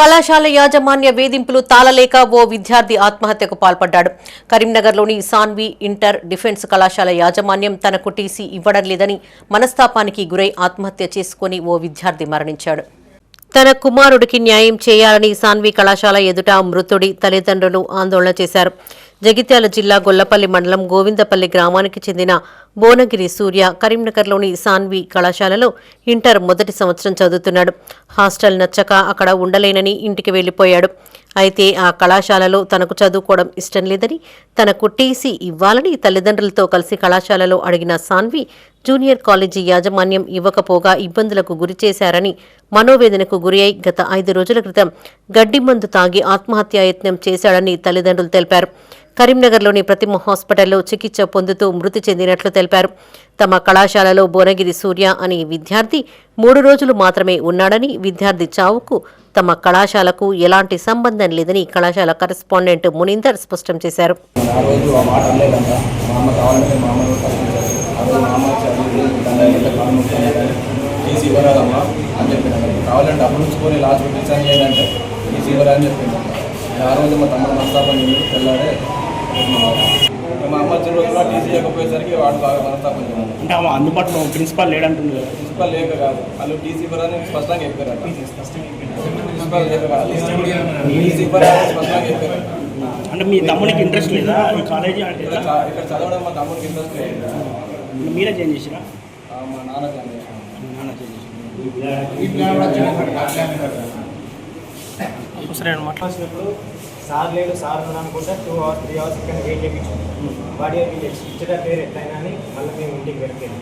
కళాశాల యాజమాన్య వేధింపులు తాళలేక ఓ విద్యార్థి ఆత్మహత్యకు పాల్పడ్డాడు. కరీంనగర్లోని సాన్వి ఇంటర్ డిఫెన్స్ కళాశాల యాజమాన్యం తనకు టీసీ ఇవ్వడం లేదని మనస్తాపానికి గురై ఆత్మహత్య చేసుకుని ఓ విద్యార్థి మరణించాడు. తన కుమారుడికి న్యాయం చేయాలని సాన్వి కళాశాల ఎదుట మృతుడి తల్లిదండ్రులు ఆందోళన చేశారు. జగిత్యాల జిల్లా గొల్లపల్లి మండలం గోవిందపల్లి గ్రామానికి చెందిన భువనగిరి సూర్య కరీంనగర్లోని సాన్వి కళాశాలలో ఇంటర్ మొదటి సంవత్సరం చదువుతున్నాడు. హాస్టల్ నచ్చక అక్కడ ఉండలేనని ఇంటికి వెళ్ళిపోయాడు అయితే ఆ కళాశాలలో తనకు చదువుకోవడం ఇష్టం లేదని తనకు టీసీ ఇవ్వాలని తల్లిదండ్రులతో కలిసి కళాశాలలో అడిగిన సాన్వి జూనియర్ కాలేజీ యాజమాన్యం ఇవ్వకపోగా ఇబ్బందులకు గురి చేశారని మనోవేదనకు గురి అయి గత ఐదు రోజుల క్రితం గడ్డి మందు తాగి ఆత్మహత్యాయత్నం చేశాడని తల్లిదండ్రులు తెలిపారు. కరీంనగర్లోని ప్రతిమ హాస్పిటల్లో చికిత్స పొందుతూ మృతి చెందినట్లు తెలిపారు. తమ కళాశాలలో భువనగిరి సూర్య అనే విద్యార్థి మూడు రోజులు మాత్రమే ఉన్నాడని విద్యార్థి చావుకు తమ కళాశాలకు ఎలాంటి సంబంధం లేదని కళాశాల కరెస్పాండెంట్ మునీందర్ స్పష్టం చేశారు. ఆ రోజు మా టీసీ ఇవ్వరాదమ్మా అని చెప్పినాను కావాలంటే లాస్ట్ లేదంటే టీసీ ఇవ్వరా అని చెప్పింది ఆ రోజు మా తమ్ముడు మనస్తాపం తెల్లారే మా అమ్మ వచ్చిన రోజున టీసీ వాడు బాగా మనస్తాపం అంటే ఆమె అందుబాటులో ప్రిన్సిపాల్ లేడంటుంది కదా. ప్రిన్సిపల్ లేక కాదు. వాళ్ళు టీసీ ఇవ్వరని స్పష్టంగా చెప్పారట. ప్రిన్సిపల్ లేక కాదు. టీసీ ఇవ్వరని స్పష్టంగా చెప్పారు అంటే మీ తమ్మునికి ఇంట్రెస్ట్ లేదా? ఈ కాలేజీ అంటే ఇక్కడ చ- ఇక్కడ చదవడం మా తమ్ముడికి ఇంట్రెస్ట్ లేదు. మీరే చేంజ్ చేసిరా? ఆ, మా నాన్న జనరేషన్ మీ నాన్న చేంజ్ చేసి సరే అనమాట వచ్చినప్పుడు సార్ లేడు సార్ అనుకుంటే టూ అవర్స్ త్రీ అవర్స్ ఇక్కడ వెయిట్ చేయించాం వాడి వీళ్ళు ఇచ్చేట పేరు ఎట్లయినా అని మళ్ళీ మేము ఇంటికి వెళ్ళిపోయాం.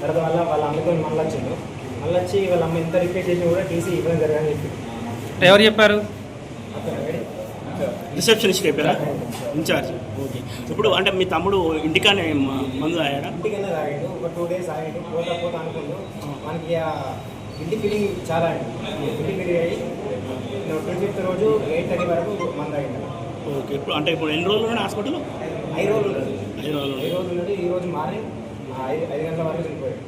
తర్వాత వల్ల వాళ్ళ అమ్మతో మళ్ళీ వచ్చిండు. మళ్ళీ వచ్చి వాళ్ళ అమ్మ ఎంత రిపేర్ చేసి కూడా టీసీ ఇవ్వడం జరగని చెప్పి. ఎవరు చెప్పారు? రిసెప్షనిస్ట్ చెప్పారా? In charge. ఓకే. ఇప్పుడు అంటే మీ తమ్ముడు ఇంటికానే మందు తాగాడా? ఇంటికన్నా తాగాడు. ఒక టూ డేస్ ఆగాడు పోతా పోతా అనుకుంటూ మనకి ఆ ఇంటి ఫీలింగ్ చాలా ఇంటి ఫీలింగ్ అయ్యి ట్వంటీ ఫిఫ్త్ రోజు ఎయిట్ థర్టీ వరకు మంది ఓకే ఇప్పుడు అంటే ఇప్పుడు ఎన్ని రోజులు ఉన్నాయి హాస్పిటల్ ఐదు రోజులు ఐదు రోజులు ఐదు రోజులు ఈ రోజు మార్నింగ్ ఐదు ఐదు గంటల వరకు చనిపోయాడు